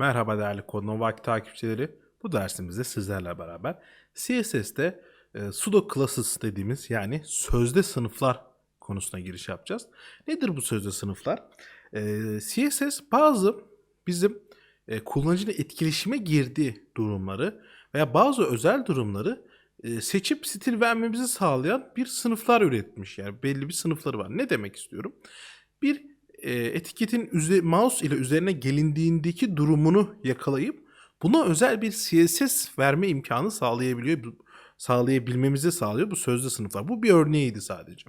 Merhaba değerli Kodnovaki takipçileri. Bu dersimizde sizlerle beraber CSS'te e, pseudo classes dediğimiz yani sözde sınıflar konusuna giriş yapacağız. Nedir bu sözde sınıflar? E, CSS bazı bizim e, kullanıcıyla etkileşime girdiği durumları veya bazı özel durumları e, seçip stil vermemizi sağlayan bir sınıflar üretmiş. Yani belli bir sınıfları var. Ne demek istiyorum? Bir e, etiketin üze- mouse ile üzerine gelindiğindeki durumunu yakalayıp buna özel bir CSS verme imkanı sağlayabiliyor. Sağlayabilmemizi sağlıyor bu sözlü sınıflar. Bu bir örneğiydi sadece.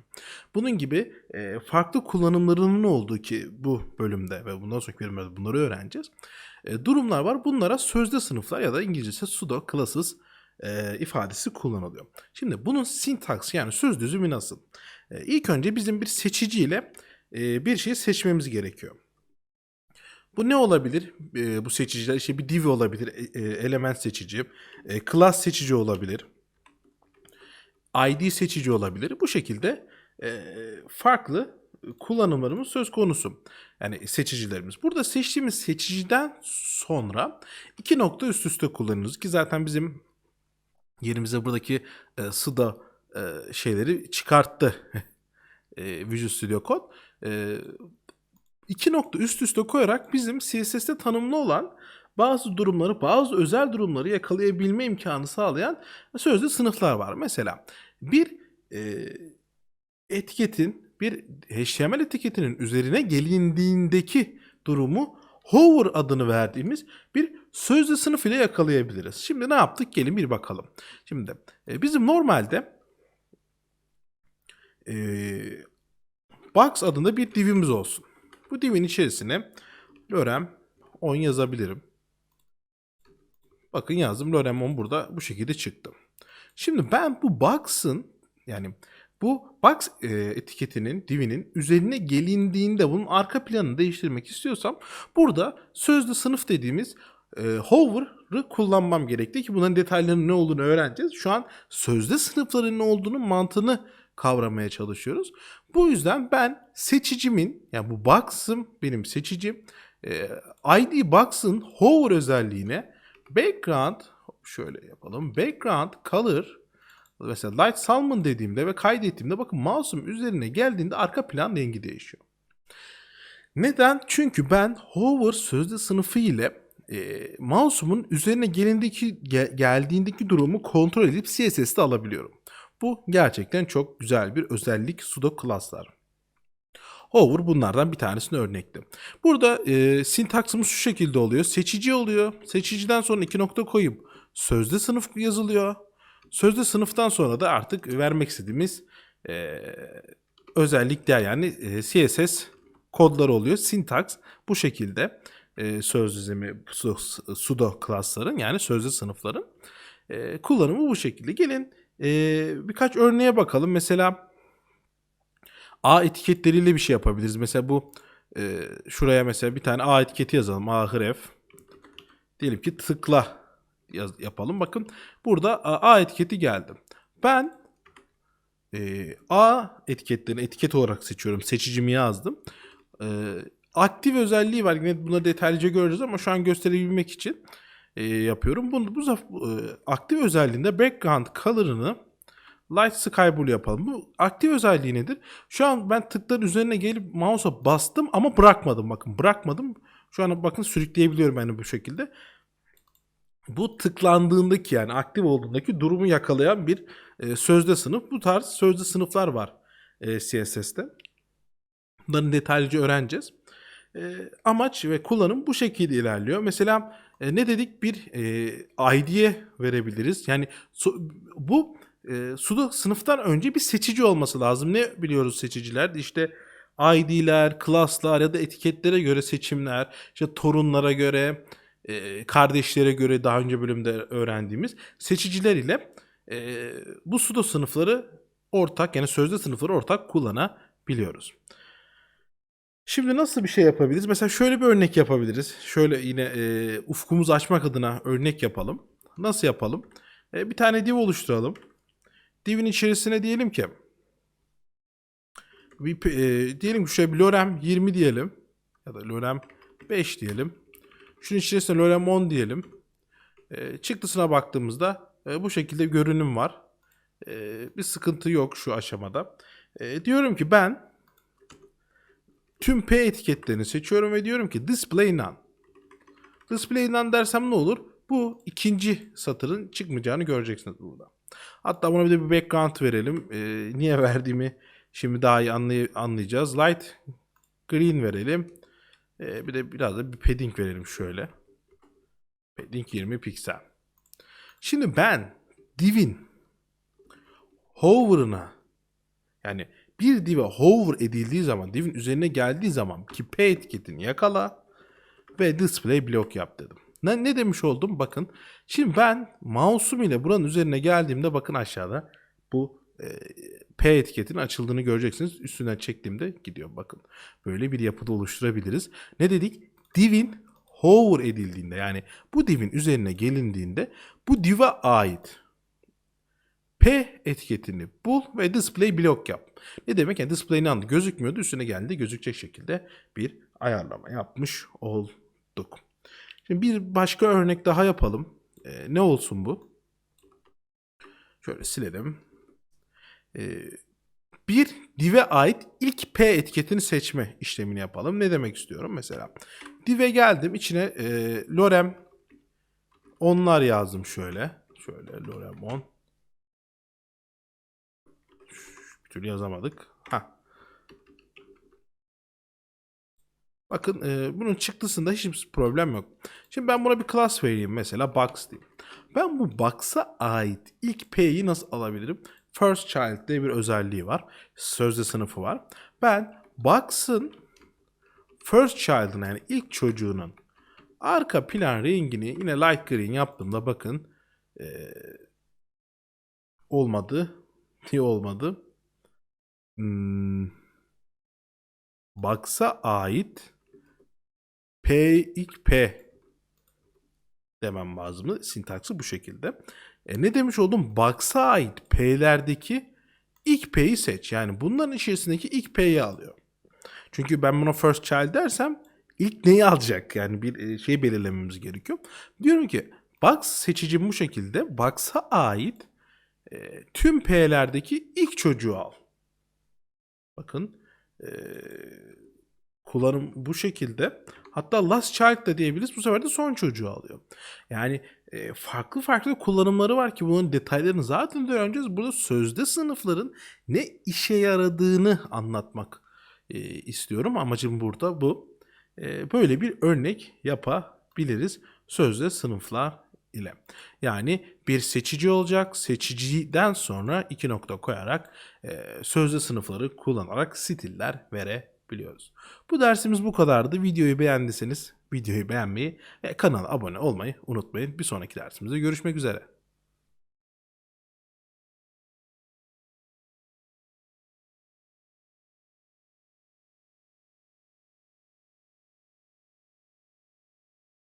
Bunun gibi e, farklı kullanımlarının olduğu ki bu bölümde ve bundan sonraki bölümlerde bunları öğreneceğiz. E, durumlar var. Bunlara sözde sınıflar ya da İngilizcesi pseudo classes e, ifadesi kullanılıyor. Şimdi bunun sintaksı yani söz düzümü nasıl? E, ilk önce bizim bir seçiciyle e, bir şeyi seçmemiz gerekiyor. Bu ne olabilir? E, bu seçiciler işte bir div olabilir, e, e, element seçici, e, class seçici olabilir, ID seçici olabilir. Bu şekilde farklı kullanımlarımız söz konusu. Yani seçicilerimiz. Burada seçtiğimiz seçiciden sonra iki nokta üst üste kullanıyoruz ki zaten bizim yerimize buradaki e, sıda e, şeyleri çıkarttı e, Visual Studio Code. E, iki nokta üst üste koyarak bizim CSS'te tanımlı olan bazı durumları, bazı özel durumları yakalayabilme imkanı sağlayan sözlü sınıflar var. Mesela bir e, etiketin, bir HTML etiketinin üzerine gelindiğindeki durumu hover adını verdiğimiz bir sözlü sınıf ile yakalayabiliriz. Şimdi ne yaptık? Gelin bir bakalım. Şimdi e, bizim normalde e, box adında bir divimiz olsun. Bu divin içerisine lorem 10 yazabilirim. Bakın yazdım lorem 10 burada bu şekilde çıktı. Şimdi ben bu box'ın yani bu box e, etiketinin divinin üzerine gelindiğinde bunun arka planını değiştirmek istiyorsam burada sözlü sınıf dediğimiz e, hover'ı kullanmam gerekli ki bunların detaylarının ne olduğunu öğreneceğiz. Şu an sözde sınıfların ne olduğunu mantığını kavramaya çalışıyoruz. Bu yüzden ben seçicimin yani bu box'ım benim seçicim e, ID box'ın hover özelliğine background şöyle yapalım. Background color mesela light salmon dediğimde ve kaydettiğimde bakın mouse'um üzerine geldiğinde arka plan rengi değişiyor. Neden? Çünkü ben hover sözde sınıfı ile e, mouse'umun üzerine gelindeki ge- geldiğindeki durumu kontrol edip CSS'de alabiliyorum. Bu gerçekten çok güzel bir özellik pseudo class'lar. Hover bunlardan bir tanesini örnekti. Burada e, sintaksımız şu şekilde oluyor. Seçici oluyor. Seçiciden sonra iki nokta koyup sözde sınıf yazılıyor. Sözde sınıftan sonra da artık vermek istediğimiz e, özellikler yani e, CSS kodları oluyor. Sintaks bu şekilde e, söz dizimi pseudo class'ların yani sözde sınıfların e, kullanımı bu şekilde. Gelin e, birkaç örneğe bakalım. Mesela A etiketleriyle bir şey yapabiliriz. Mesela bu e, şuraya mesela bir tane A etiketi yazalım. A href. Diyelim ki tıkla yaz, yapalım. Bakın burada A, A etiketi geldi. Ben e, A etiketlerini etiket olarak seçiyorum. Seçicimi yazdım. E, aktif özelliği var. Yine bunları detaylıca göreceğiz ama şu an gösterebilmek için e, yapıyorum. Bunu bu e, aktif özelliğinde background color'ını light sky blue yapalım. Bu aktif özelliği nedir? Şu an ben tıkların üzerine gelip mouse'a bastım ama bırakmadım. Bakın bırakmadım. Şu an bakın sürükleyebiliyorum yani bu şekilde. Bu tıklandığındaki yani aktif olduğundaki durumu yakalayan bir e, sözde sınıf. Bu tarz sözde sınıflar var e, CSS'te. Bunların detaylıca öğreneceğiz. E, amaç ve kullanım bu şekilde ilerliyor. Mesela e, ne dedik? Bir e, ID'ye verebiliriz. Yani so- bu e, sudo sınıftan önce bir seçici olması lazım. Ne biliyoruz seçiciler? İşte ID'ler, class'lar ya da etiketlere göre seçimler, işte torunlara göre, e, kardeşlere göre daha önce bölümde öğrendiğimiz seçiciler ile e, bu sudo sınıfları ortak yani sözde sınıfları ortak kullanabiliyoruz. Şimdi nasıl bir şey yapabiliriz? Mesela şöyle bir örnek yapabiliriz. Şöyle yine e, ufkumuzu açmak adına örnek yapalım. Nasıl yapalım? E, bir tane div oluşturalım. Divin içerisine diyelim ki bir, e, diyelim ki şöyle bir lorem 20 diyelim ya da lorem 5 diyelim. Şunun içerisine Lolemon diyelim. E, çıktısına baktığımızda e, bu şekilde görünüm var. E, bir sıkıntı yok şu aşamada. E, diyorum ki ben tüm P etiketlerini seçiyorum ve diyorum ki display none. Display none dersem ne olur? Bu ikinci satırın çıkmayacağını göreceksiniz burada. Hatta buna bir de bir background verelim. Ee, niye verdiğimi şimdi daha iyi anlay- anlayacağız. Light green verelim. Ee, bir de biraz da bir padding verelim şöyle. Padding 20 piksel. Şimdi ben divin hover'ına yani bir dive hover edildiği zaman, divin üzerine geldiği zaman ki P etiketini yakala ve display block yap dedim. Ne, ne demiş oldum? Bakın. Şimdi ben mouse'um ile buranın üzerine geldiğimde bakın aşağıda bu e, P etiketinin açıldığını göreceksiniz. Üstünden çektiğimde gidiyor. Bakın. Böyle bir yapıda oluşturabiliriz. Ne dedik? Divin hover edildiğinde yani bu divin üzerine gelindiğinde bu div'e ait P etiketini bul ve display block yap. Ne demek? Yani display'in anı gözükmüyordu. Üstüne geldi gözükecek şekilde bir ayarlama yapmış olduk. Şimdi bir başka örnek daha yapalım. Ee, ne olsun bu? Şöyle silelim. Ee, bir div'e ait ilk P etiketini seçme işlemini yapalım. Ne demek istiyorum? Mesela div'e geldim. içine e, lorem onlar yazdım şöyle. Şöyle lorem on. Türlü yazamadık. Ha. Bakın e, bunun çıktısında hiçbir problem yok. Şimdi ben buna bir class vereyim mesela box diyeyim. Ben bu box'a ait ilk P'yi nasıl alabilirim? First child diye bir özelliği var. Sözde sınıfı var. Ben box'ın first child'ın yani ilk çocuğunun arka plan rengini yine light green yaptığımda bakın e, olmadı. Niye olmadı? Hmm, Box'a ait P ilk P demem lazım. Sintaksı bu şekilde. E ne demiş oldum? Box'a ait P'lerdeki ilk P'yi seç. Yani bunların içerisindeki ilk P'yi alıyor. Çünkü ben buna first child dersem ilk neyi alacak? Yani bir e, şey belirlememiz gerekiyor. Diyorum ki box seçicim bu şekilde box'a ait e, tüm P'lerdeki ilk çocuğu al. Bakın e, kullanım bu şekilde. Hatta last child da diyebiliriz. Bu sefer de son çocuğu alıyor. Yani e, farklı farklı kullanımları var ki bunun detaylarını zaten de öğreneceğiz. Burada sözde sınıfların ne işe yaradığını anlatmak e, istiyorum. Amacım burada bu. E, böyle bir örnek yapabiliriz sözde sınıflar ile. Yani bir seçici olacak. Seçiciden sonra iki nokta koyarak e, sözde sınıfları kullanarak stiller verebiliyoruz. Bu dersimiz bu kadardı. Videoyu beğendiyseniz videoyu beğenmeyi ve kanala abone olmayı unutmayın. Bir sonraki dersimizde görüşmek üzere.